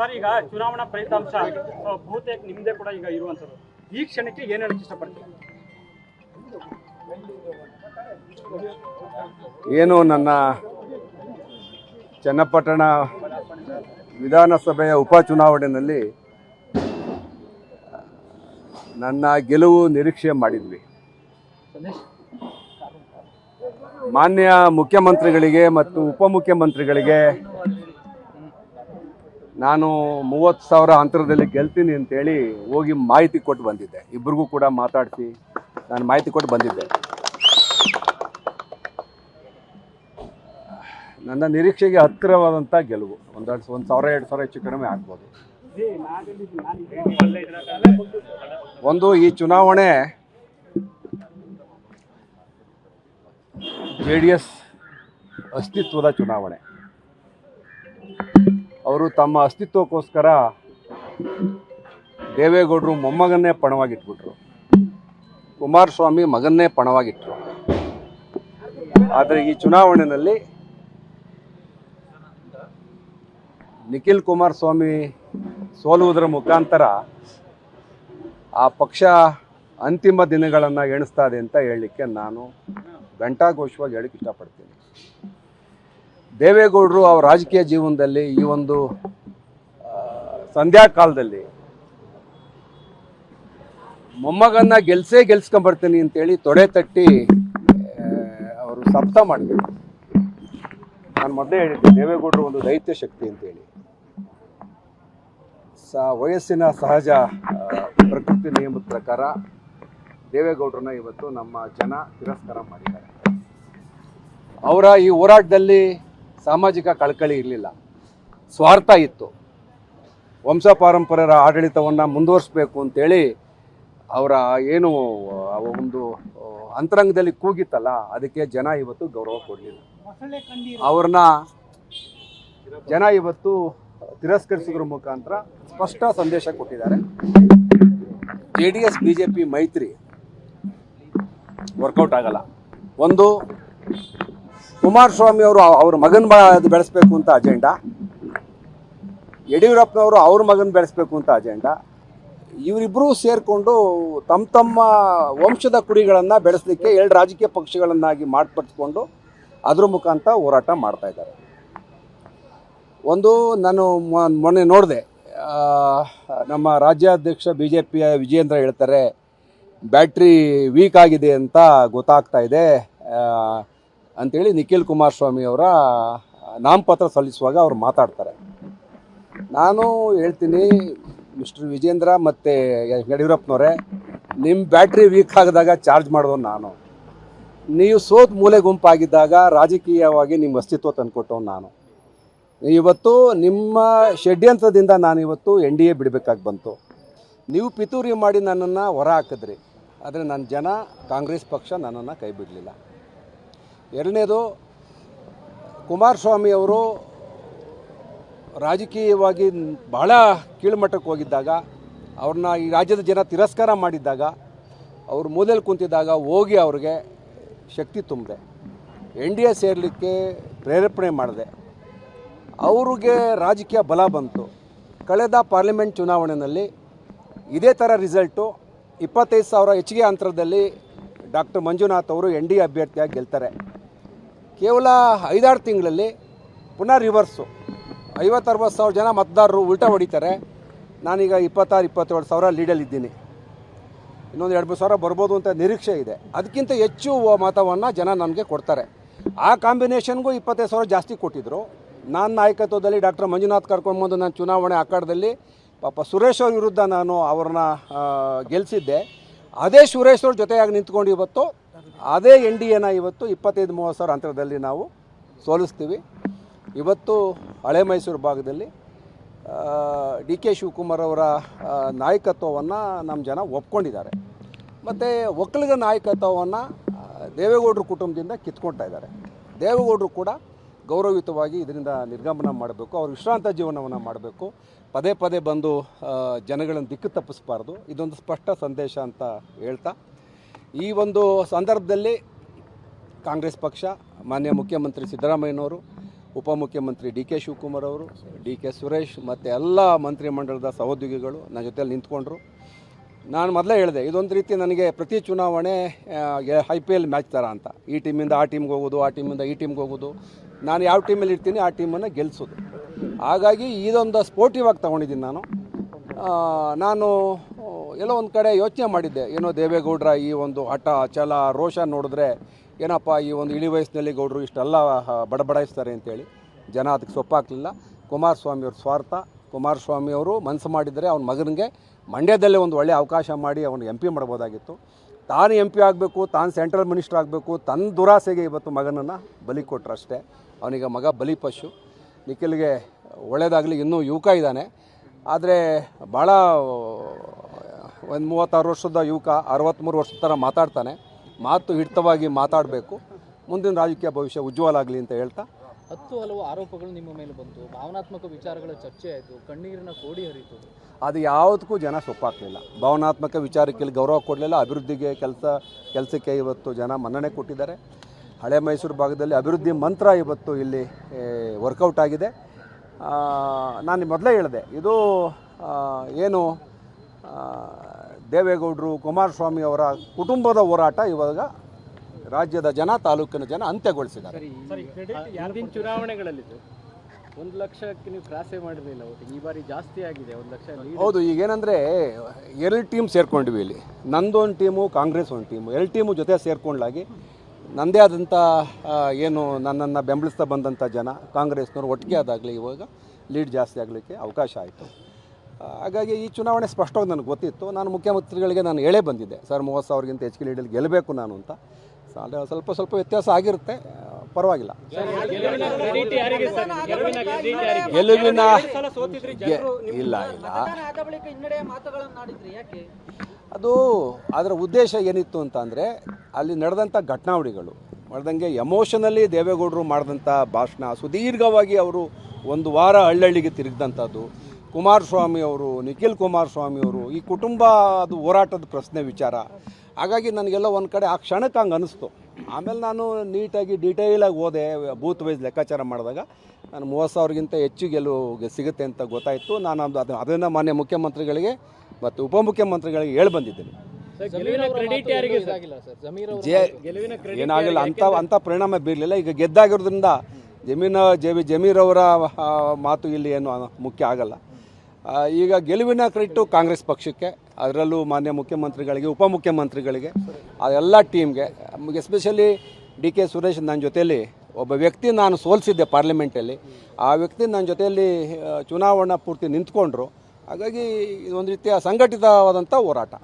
Sir, ಈಗ ಚುನಾವಣಾ ಫಲಿತಾಂಶ ಬಹುತೇಕ ನಿಮ್ದೇ ಕೂಡ ಈಗ ಇರುವಂಥದ್ದು. ಈ ಕ್ಷಣಕ್ಕೆ ಏನು ಹೇಳಕ್ಕೆ ಇಷ್ಟಪಡ್ತೀವಿ ಏನು ನನ್ನ ಚನ್ನಪಟ್ಟಣ ವಿಧಾನಸಭೆಯ ಉಪಚುನಾವಣೆಯಲ್ಲಿ ನನ್ನ ಗೆಲುವು ನಿರೀಕ್ಷೆ ಮಾಡಿದ್ವಿ. ಮಾನ್ಯ ಮುಖ್ಯಮಂತ್ರಿಗಳಿಗೆ ಮತ್ತು ಉಪಮುಖ್ಯಮಂತ್ರಿಗಳಿಗೆ ನಾನು ಮೂವತ್ತು ಸಾವಿರ ಅಂತರದಲ್ಲಿ ಗೆಲ್ತೀನಿ ಅಂತೇಳಿ ಹೋಗಿ ಮಾಹಿತಿ ಕೊಟ್ಟು ಬಂದಿದ್ದೆ. ಇಬ್ಬರಿಗೂ ಕೂಡ ಮಾತಾಡಿಸಿ ನಾನು ಮಾಹಿತಿ ಕೊಟ್ಟು ಬಂದಿದ್ದೆ. ನನ್ನ ನಿರೀಕ್ಷೆಗೆ ಹತ್ತಿರವಾದಂಥ ಗೆಲುವು. ಒಂದೆರಡು ಒಂದು ಸಾವಿರ, ಎರಡು ಸಾವಿರ ಹೆಚ್ಚು ಕಡಿಮೆ ಆಗ್ಬೋದು. ಒಂದು ಈ ಚುನಾವಣೆ ಜೆ ಡಿ ಎಸ್ ಅಸ್ತಿತ್ವದ ಚುನಾವಣೆ. ಅವರು ತಮ್ಮ ಅಸ್ತಿತ್ವಕ್ಕೋಸ್ಕರ ದೇವೇಗೌಡರು ಮೊಮ್ಮಗನ್ನೇ ಪಣವಾಗಿಟ್ಬಿಟ್ರು. ಕುಮಾರಸ್ವಾಮಿ ಮಗನ್ನೇ ಪಣವಾಗಿಟ್ರು. ಆದರೆ ಈ ಚುನಾವಣೆಯಲ್ಲಿ ನಿಖಿಲ್ ಕುಮಾರಸ್ವಾಮಿ ಸೋಲುವುದರ ಮುಖಾಂತರ ಆ ಪಕ್ಷ ಅಂತಿಮ ದಿನಗಳನ್ನು ಎಣಿಸ್ತಾ ಇದೆ ಅಂತ ಹೇಳಲಿಕ್ಕೆ ನಾನು ಘಂಟಾಘೋಷವಾಗಿ ಹೇಳಕ್ಕೆ ಇಷ್ಟಪಡ್ತೀನಿ. ದೇವೇಗೌಡರು ಅವರ ರಾಜಕೀಯ ಜೀವನದಲ್ಲಿ ಈ ಒಂದು ಸಂಧ್ಯಾ ಕಾಲದಲ್ಲಿ ಮೊಮ್ಮಗನ್ನ ಗೆಲ್ಸೇ ಗೆಲ್ಸ್ಕೊಂಬರ್ತೀನಿ ಅಂತೇಳಿ ತೊಡೆ ತಟ್ಟಿ ಅವರು ಸಪ್ತ ಮಾಡಿದ್ರು. ನಾನು ಮೊದಲೇ ಹೇಳಿದ್ದೆ, ದೇವೇಗೌಡರು ಒಂದು ದೈತ್ಯ ಶಕ್ತಿ ಅಂತೇಳಿ. ಸ, ವಯಸ್ಸಿನ ಸಹಜ ಪ್ರಕೃತಿ ನಿಯಮದ ಪ್ರಕಾರ ದೇವೇಗೌಡರನ್ನ ಇವತ್ತು ನಮ್ಮ ಜನ ತಿರಸ್ಕಾರ ಮಾಡಿದ್ದಾರೆ. ಅವರ ಈ ಹೋರಾಟದಲ್ಲಿ ಸಾಮಾಜಿಕ ಕಳಕಳಿ ಇರಲಿಲ್ಲ. ಸ್ವಾರ್ಥ ಇತ್ತು. ವಂಶ ಪಾರಂಪರ್ಯರ ಆಡಳಿತವನ್ನು ಮುಂದುವರಿಸಬೇಕು ಅಂತೇಳಿ ಅವರ ಏನು ಒಂದು ಅಂತರಂಗದಲ್ಲಿ ಕೂಗಿತ್ತಲ್ಲ, ಅದಕ್ಕೆ ಜನ ಇವತ್ತು ಗೌರವ ಕೊಡಲಿಲ್ಲ. ಅವ್ರನ್ನ ಜನ ಇವತ್ತು ತಿರಸ್ಕರಿಸಿದ್ರ ಮುಖಾಂತರ ಸ್ಪಷ್ಟ ಸಂದೇಶ ಕೊಟ್ಟಿದ್ದಾರೆ. J D S, B J P ಮೈತ್ರಿ ವರ್ಕೌಟ್ ಆಗಲ್ಲ. ಒಂದು ಕುಮಾರಸ್ವಾಮಿ ಅವರು ಅವ್ರ ಮಗನ ಬೆಳೆಸ್ಬೇಕು ಅಂತ ಅಜೆಂಡಾ ಯಡಿಯೂರಪ್ಪನವರು ಅವ್ರ ಮಗನ ಬೆಳೆಸ್ಬೇಕು ಅಂತ ಅಜೆಂಡಾ ಇವರಿಬ್ಬರೂ ಸೇರಿಕೊಂಡು ತಮ್ಮ ತಮ್ಮ ವಂಶದ ಕುರಿಗಳನ್ನು ಬೆಳೆಸಲಿಕ್ಕೆ ಎರಡು ರಾಜಕೀಯ ಪಕ್ಷಗಳನ್ನಾಗಿ ಮಾರ್ಪಡಿಸ್ಕೊಂಡು ಅದ್ರ ಮುಖಾಂತರ ಹೋರಾಟ ಮಾಡ್ತಾ ಇದ್ದಾರೆ. ಒಂದು ನಾನು ಮೊನ್ನೆ ನೋಡಿದೆ. ನಮ್ಮ ರಾಜ್ಯಾಧ್ಯಕ್ಷ ಬಿ ಜೆ ಪಿಯ ವಿಜೇಂದ್ರ ಹೇಳ್ತಾರೆ, ಬ್ಯಾಟ್ರಿ ವೀಕ್ ಆಗಿದೆ ಅಂತ ಗೊತ್ತಾಗ್ತಾ ಇದೆ. ಅಂತೇಳಿ ನಿಖಿಲ್ ಕುಮಾರಸ್ವಾಮಿ ಅವರ ನಾಮಪತ್ರ ಸಲ್ಲಿಸುವಾಗ ಅವ್ರು ಮಾತಾಡ್ತಾರೆ. ನಾನು ಹೇಳ್ತೀನಿ, ಮಿಸ್ಟರ್ ವಿಜೇಂದ್ರ ಮತ್ತು ಯಡಿಯೂರಪ್ಪನವರೇ ನಿಮ್ಮ ಬ್ಯಾಟ್ರಿ ವೀಕ್ ಆಗಿದಾಗ ಚಾರ್ಜ್ ಮಾಡೋದು ನಾನು. ನೀವು ಸೋತ್ ಮೂಲೆ ಗುಂಪಾಗಿದ್ದಾಗ ರಾಜಕೀಯವಾಗಿ ನಿಮ್ಮ ಅಸ್ತಿತ್ವ ತಂದುಕೊಟ್ಟವ್ ನಾನು. ಇವತ್ತು ನಿಮ್ಮ ಷಡ್ಯಂತ್ರದಿಂದ ನಾನು ಇವತ್ತು ಎನ್ ಡಿ ಎ ಬಿಡಬೇಕಾಗಿ ಬಂತು. ನೀವು ಪಿತೂರಿ ಮಾಡಿ ನನ್ನನ್ನು ಹೊರ ಹಾಕಿದ್ರಿ. ಆದರೆ ನನ್ನ ಜನ ಕಾಂಗ್ರೆಸ್ ಪಕ್ಷ ನನ್ನನ್ನು ಕೈ ಬಿಡಲಿಲ್ಲ. ಎರಡನೇದು ಕುಮಾರಸ್ವಾಮಿ ಅವರು ರಾಜಕೀಯವಾಗಿ ಬಹಳ ಕೀಳುಮಟ್ಟಕ್ಕೆ ಹೋಗಿದ್ದಾಗ, ಅವ್ರನ್ನ ಈ ರಾಜ್ಯದ ಜನ ತಿರಸ್ಕಾರ ಮಾಡಿದ್ದಾಗ, ಅವ್ರು ಮೂಲೆಯಲ್ಲಿ ಕುಂತಿದ್ದಾಗ ಹೋಗಿ ಅವ್ರಿಗೆ ಶಕ್ತಿ ತುಂಬಿದೆ. ಎನ್ ಡಿ ಎ ಸೇರಲಿಕ್ಕೆ ಪ್ರೇರೇಪಣೆ ಮಾಡಿದೆ. ಅವ್ರಿಗೆ ರಾಜಕೀಯ ಬಲ ಬಂತು. ಕಳೆದ ಪಾರ್ಲಿಮೆಂಟ್ ಚುನಾವಣೆಯಲ್ಲಿ ಇದೇ ಥರ ರಿಸಲ್ಟು ಇಪ್ಪತ್ತೈದು ಸಾವಿರ ಹೆಚ್ಚಿಗೆ ಅಂತರದಲ್ಲಿ ಡಾಕ್ಟರ್ ಮಂಜುನಾಥ್ ಅವರು ಎನ್ ಡಿ ಎ ಅಭ್ಯರ್ಥಿಯಾಗಿ ಗೆಲ್ತಾರೆ. ಕೇವಲ ಐದಾರು ತಿಂಗಳಲ್ಲಿ ಪುನಃ ರಿವರ್ಸು ಐವತ್ತರವತ್ತು ಸಾವಿರ ಜನ ಮತದಾರರು ಉಲ್ಟಾ ಹೊಡಿತಾರೆ. ನಾನೀಗ ಇಪ್ಪತ್ತಾರು, ಇಪ್ಪತ್ತೇಳು ಸಾವಿರ ಲೀಡಲ್ಲಿದ್ದೀನಿ ಇನ್ನೊಂದು ಎರಡು ಮೂರು ಸಾವಿರ ಬರ್ಬೋದು ಅಂತ ನಿರೀಕ್ಷೆ ಇದೆ. ಅದಕ್ಕಿಂತ ಹೆಚ್ಚು ಮತವನ್ನು ಜನ ನನಗೆ ಕೊಡ್ತಾರೆ. ಆ ಕಾಂಬಿನೇಷನ್ಗೂ ಇಪ್ಪತ್ತೈದು ಸಾವಿರ ಜಾಸ್ತಿ ಕೊಟ್ಟಿದ್ದರು ನಾನು ನಾಯಕತ್ವದಲ್ಲಿ ಡಾಕ್ಟರ್ ಮಂಜುನಾಥ್ ಕರ್ಕೊಂಡ್ಬಂದು ನಾನು ಚುನಾವಣೆ ಅಖಾಡದಲ್ಲಿ ಪಾಪ ಸುರೇಶ್ ಅವ್ರ ವಿರುದ್ಧ ನಾನು ಅವ್ರನ್ನ ಗೆಲ್ಲಿಸಿದ್ದೆ ಅದೇ ಸುರೇಶ್ ಅವ್ರ ಜೊತೆಯಾಗಿ ನಿಂತ್ಕೊಂಡು ಇವತ್ತು ಅದೇ ಎನ್ ಡಿ ಎನ ಇವತ್ತು ಇಪ್ಪತ್ತೈದು ಮೂವತ್ತು ಸಾವಿರ ಅಂತರದಲ್ಲಿ ನಾವು ಸೋಲಿಸ್ತೀವಿ. ಇವತ್ತು ಹಳೆ ಮೈಸೂರು ಭಾಗದಲ್ಲಿ ಡಿ ಕೆ ಶಿವಕುಮಾರ್ ಅವರ ನಾಯಕತ್ವವನ್ನು ನಮ್ಮ ಜನ ಒಪ್ಕೊಂಡಿದ್ದಾರೆ. ಮತ್ತು ಒಕ್ಕಲಿಗ ನಾಯಕತ್ವವನ್ನು ದೇವೇಗೌಡರ ಕುಟುಂಬದಿಂದ ಕಿತ್ಕೊಳ್ತಾ ಇದ್ದಾರೆ. ದೇವೇಗೌಡರು ಕೂಡ ಗೌರವಯುತವಾಗಿ ಇದರಿಂದ ನಿರ್ಗಮನ ಮಾಡಬೇಕು, ಅವ್ರ ವಿಶ್ರಾಂತ ಜೀವನವನ್ನು ಮಾಡಬೇಕು. ಪದೇ ಪದೇ ಬಂದು ಜನಗಳನ್ನು ದಿಕ್ಕು ತಪ್ಪಿಸಬಾರ್ದು. ಇದೊಂದು ಸ್ಪಷ್ಟ ಸಂದೇಶ ಅಂತ ಹೇಳ್ತಾ ಈ ಒಂದು ಸಂದರ್ಭದಲ್ಲಿ ಕಾಂಗ್ರೆಸ್ ಪಕ್ಷ, ಮಾನ್ಯ ಮುಖ್ಯಮಂತ್ರಿ ಸಿದ್ದರಾಮಯ್ಯನವರು, ಉಪಮುಖ್ಯಮಂತ್ರಿ ಡಿ ಕೆ ಶಿವಕುಮಾರ್ ಅವರು, ಡಿ ಕೆ ಸುರೇಶ್ ಮತ್ತು ಎಲ್ಲ ಮಂತ್ರಿಮಂಡಲದ ಸಹೋದ್ಯೋಗಿಗಳು ನನ್ನ ಜೊತೆಯಲ್ಲಿ ನಿಂತ್ಕೊಂಡ್ರು. ನಾನು ಮೊದಲೇ ಹೇಳಿದೆ, ಇದೊಂದು ರೀತಿ ನನಗೆ ಪ್ರತಿ ಚುನಾವಣೆ ಐ ಪಿ ಎಲ್ ಮ್ಯಾಚ್ ಥರ ಅಂತ. ಈ ಟೀಮಿಂದ ಆ ಟೀಮ್ಗೆ ಹೋಗೋದು, ಆ ಟೀಮಿಂದ ಈ ಟೀಮ್ಗೆ ಹೋಗೋದು. ನಾನು ಯಾವ ಟೀಮಲ್ಲಿ ಇರ್ತೀನಿ, ಆ ಟೀಮನ್ನು ಗೆಲ್ಲಿಸೋದು ಹಾಗಾಗಿ ಇದೊಂದು ಸ್ಪೋರ್ಟಿವ್ ಆಗಿ ತೊಗೊಂಡಿದ್ದೀನಿ ನಾನು. ನಾನು ಎಲ್ಲೋ ಒಂದು ಕಡೆ ಯೋಚನೆ ಮಾಡಿದ್ದೆ. ಏನೋ ದೇವೇಗೌಡರ ಈ ಒಂದು ಹಠ ಛಲ ರೋಷ ನೋಡಿದ್ರೆ ಏನಪ್ಪ ಈ ಒಂದು ಇಳಿ ವಯಸ್ಸಿನಲ್ಲಿ ಗೌಡರು ಇಷ್ಟೆಲ್ಲ ಬಡಬಡಾಯಿಸ್ತಾರೆ ಅಂತೇಳಿ. ಜನ ಅದಕ್ಕೆ ಸೊಪ್ಪಾಗಲಿಲ್ಲ. ಕುಮಾರಸ್ವಾಮಿಯವ್ರ ಸ್ವಾರ್ಥ ಕುಮಾರಸ್ವಾಮಿಯವರು ಮನಸ್ಸು ಮಾಡಿದರೆ ಅವ್ನ ಮಗನಿಗೆ ಮಂಡ್ಯದಲ್ಲೇ ಒಂದು ಒಳ್ಳೆಯ ಅವಕಾಶ ಮಾಡಿ ಅವನು ಎಂ ಪಿ ಮಾಡ್ಬೋದಾಗಿತ್ತು. ತಾನು ಎಂ ಪಿ ಆಗಬೇಕು, ತಾನು ಸೆಂಟ್ರಲ್ ಮಿನಿಸ್ಟರ್ ಆಗಬೇಕು, ತನ್ನ ದುರಾಸೆಗೆ ಇವತ್ತು ಮಗನನ್ನು ಬಲಿ ಕೊಟ್ಟರು ಅಷ್ಟೇ. ಅವನಿಗೆ ಮಗ ಬಲಿ ಪಶು. ನಿಖಿಲ್ಗೆ ಒಳ್ಳೆಯದಾಗಲಿ ಇನ್ನೂ ಯುವಕ ಇದ್ದಾನೆ. ಆದರೆ ಭಾಳ ಒಂದು ಮೂವತ್ತಾರು ವರ್ಷದ ಯುವಕ ಅರವತ್ತ್ಮೂರು ವರ್ಷದ ಥರ ಮಾತಾಡ್ತಾನೆ. ಮಾತು ಹಿಡಿತವಾಗಿ ಮಾತಾಡಬೇಕು. ಮುಂದಿನ ರಾಜಕೀಯ ಭವಿಷ್ಯ ಉಜ್ವಲ ಆಗಲಿ ಅಂತ ಹೇಳ್ತಾ. ಹತ್ತು ಹಲವು ಆರೋಪಗಳು ನಿಮ್ಮ ಮೇಲೆ ಬಂತು ಭಾವನಾತ್ಮಕ ವಿಚಾರಗಳ ಚರ್ಚೆ ಆಯಿತು ಕಣ್ಣೀರಿನ ಕೋಡಿ ಹರಿತು. ಅದು ಯಾವುದಕ್ಕೂ ಜನ ಸೊಪ್ಪಾಗಲಿಲ್ಲ. ಭಾವನಾತ್ಮಕ ವಿಚಾರಕ್ಕೆ ಇಲ್ಲಿ ಗೌರವ ಕೊಡಲಿಲ್ಲ. ಅಭಿವೃದ್ಧಿಗೆ ಕೆಲಸ ಕೆಲಸಕ್ಕೆ ಇವತ್ತು ಜನ ಮನ್ನಣೆ ಕೊಟ್ಟಿದ್ದಾರೆ. ಹಳೆ ಮೈಸೂರು ಭಾಗದಲ್ಲಿ ಅಭಿವೃದ್ಧಿ ಮಂತ್ರ ಇವತ್ತು ಇಲ್ಲಿ ವರ್ಕೌಟ್ ಆಗಿದೆ. ನಾನು ಮೊದಲೇ ಹೇಳಿದೆ. ಇದು ಏನು ದೇವೇಗೌಡರು ಕುಮಾರಸ್ವಾಮಿ ಅವರ ಕುಟುಂಬದ ಹೋರಾಟ ಇವಾಗ ರಾಜ್ಯದ ಜನ ತಾಲೂಕಿನ ಜನ ಅಂತ್ಯಗೊಳಿಸಿದ್ದಾರೆ. ಸರಿ ಕ್ರೆಡಿಟ್ ಹಿಂದಿನ ಚುನಾವಣೆಗಳಲ್ಲಿ ಒಂದು ಲಕ್ಷಕ್ಕೆ ನೀವು ಕ್ರಾಸೇ ಮಾಡಿರಲಿಲ್ಲ ಈ ಬಾರಿ ಜಾಸ್ತಿ ಆಗಿದೆ ಒಂದು ಲಕ್ಷ ಹೌದು ಹೌದು ಈಗೇನಂದರೆ ಎರಡು ಟೀಮ್ ಸೇರ್ಕೊಂಡ್ವಿ ಇಲ್ಲಿ. ನಂದೊಂದು ಟೀಮು ಕಾಂಗ್ರೆಸ್ ಒಂದು ಟೀಮು. ಎರಡು ಟೀಮು ಜೊತೆ ಸೇರ್ಕೊಂಡ್ಲಾಗಿ ನನ್ನದೇ ಆದಂಥ ಏನು ನನ್ನನ್ನು ಬೆಂಬಲಿಸ್ತಾ ಬಂದಂಥ ಜನ ಕಾಂಗ್ರೆಸ್ನವ್ರು ಒಟ್ಟಿಗೆ ಆದಾಗಲಿ ಇವಾಗ ಲೀಡ್ ಜಾಸ್ತಿ ಆಗಲಿಕ್ಕೆ ಅವಕಾಶ ಆಯಿತು. ಹಾಗಾಗಿ ಈ ಚುನಾವಣೆ ಸ್ಪಷ್ಟವಾಗಿ ನನಗೆ ಗೊತ್ತಿತ್ತು. ನಾನು ಮುಖ್ಯಮಂತ್ರಿಗಳಿಗೆ ನಾನು ಹೇಳೇ ಬಂದಿದ್ದೆ, ಸರ್, ಮೂವತ್ತು ಸಾವಿರಗಿಂತ ಹೆಚ್ಚಿಗೆ ಲೀಡಲ್ಲಿ ಗೆಲ್ಲಬೇಕು ನಾನು ಅಂತ. ಸ್ವಲ್ಪ ಸ್ವಲ್ಪ ವ್ಯತ್ಯಾಸ ಆಗಿರುತ್ತೆ, ಪರವಾಗಿಲ್ಲ. ಗೆಲುವಿನ ಇಲ್ಲ ಇಲ್ಲ. ಅದು ಅದರ ಉದ್ದೇಶ ಏನಿತ್ತು ಅಂತ ಅಂದರೆ, ಅಲ್ಲಿ ನಡೆದಂಥ ಘಟನಾವಳಿಗಳು, ಮಾಡ್ದಂಗೆ ಎಮೋಷನಲ್ಲಿ ದೇವೇಗೌಡರು ಮಾಡಿದಂಥ ಭಾಷಣ, ಸುದೀರ್ಘವಾಗಿ ಅವರು ಒಂದು ವಾರ ಹಳ್ಳಹಳ್ಳಿಗೆ ತಿರುಗಿದಂಥದ್ದು ಕುಮಾರಸ್ವಾಮಿ ಅವರು ನಿಖಿಲ್ ಕುಮಾರಸ್ವಾಮಿ ಅವರು ಈ ಕುಟುಂಬ ಅದು ಹೋರಾಟದ ಪ್ರಶ್ನೆ ವಿಚಾರ. ಹಾಗಾಗಿ ನನಗೆಲ್ಲ ಒಂದು ಕಡೆ ಆ ಕ್ಷಣಕ್ಕೆ ಹಂಗೆ ಅನಿಸ್ತು. ಆಮೇಲೆ ನಾನು ನೀಟಾಗಿ ಡೀಟೇಲಾಗಿ ಓದೆ ಬೂತ್ ವೈಸ್ ಲೆಕ್ಕಾಚಾರ ಮಾಡಿದಾಗ ನಾನು ಮೂವತ್ತು ಸಾವಿರಗಿಂತ ಹೆಚ್ಚು ಗೆಲುವು ಸಿಗುತ್ತೆ ಅಂತ ಗೊತ್ತಾಯಿತು. ನಾನು ಅದು ಅದು ಅದನ್ನು ಮಾನ್ಯ ಮುಖ್ಯಮಂತ್ರಿಗಳಿಗೆ ಮತ್ತು ಉಪಮುಖ್ಯಮಂತ್ರಿಗಳಿಗೆ ಹೇಳಿ ಬಂದಿದ್ದೇನೆ. ಏನಾಗಿಲ್ಲ ಅಂತ ಕ್ರೆಡಿಟ್ ಯಾರಿಗೆ ಸರ್? ಜಮೀರ್ ಅವರು ಜೆ ಕ್ರೆಡಿಟ್ ಏನಾಗಲ್ಲ ಅಂಥ ಅಂಥ ಪರಿಣಾಮ ಬೀರಲಿಲ್ಲ. ಈಗ ಗೆದ್ದಾಗಿರೋದ್ರಿಂದ ಜಮೀನ ಜಮಿ ಜಮೀರವರ ಆ, ಮಾತು ಇಲ್ಲಿ ಏನು ಮುಖ್ಯ ಆಗಲ್ಲ. ಈಗ ಗೆಲುವಿನ ಕ್ರೆಡಿಟು ಕಾಂಗ್ರೆಸ್ ಪಕ್ಷಕ್ಕೆ, ಅದರಲ್ಲೂ ಮಾನ್ಯ ಮುಖ್ಯಮಂತ್ರಿಗಳಿಗೆ, ಉಪಮುಖ್ಯಮಂತ್ರಿಗಳಿಗೆ ಅದೆಲ್ಲ ಟೀಮ್ಗೆ. ಎಸ್ಪೆಷಲಿ ಡಿ ಕೆ ಸುರೇಶ್ ನನ್ನ ಜೊತೆಯಲ್ಲಿ ಒಬ್ಬ ವ್ಯಕ್ತಿ ನಾನು ಸೋಲಿಸಿದ್ದೆ ಪಾರ್ಲಿಮೆಂಟಲ್ಲಿ. ಆ ವ್ಯಕ್ತಿ ನನ್ನ ಜೊತೆಯಲ್ಲಿ ಚುನಾವಣಾ ಪೂರ್ತಿ ನಿಂತ್ಕೊಂಡ್ರು. ಹಾಗಾಗಿ ಇದೊಂದು ರೀತಿಯ ಸಂಘಟಿತವಾದಂಥ ಹೋರಾಟ.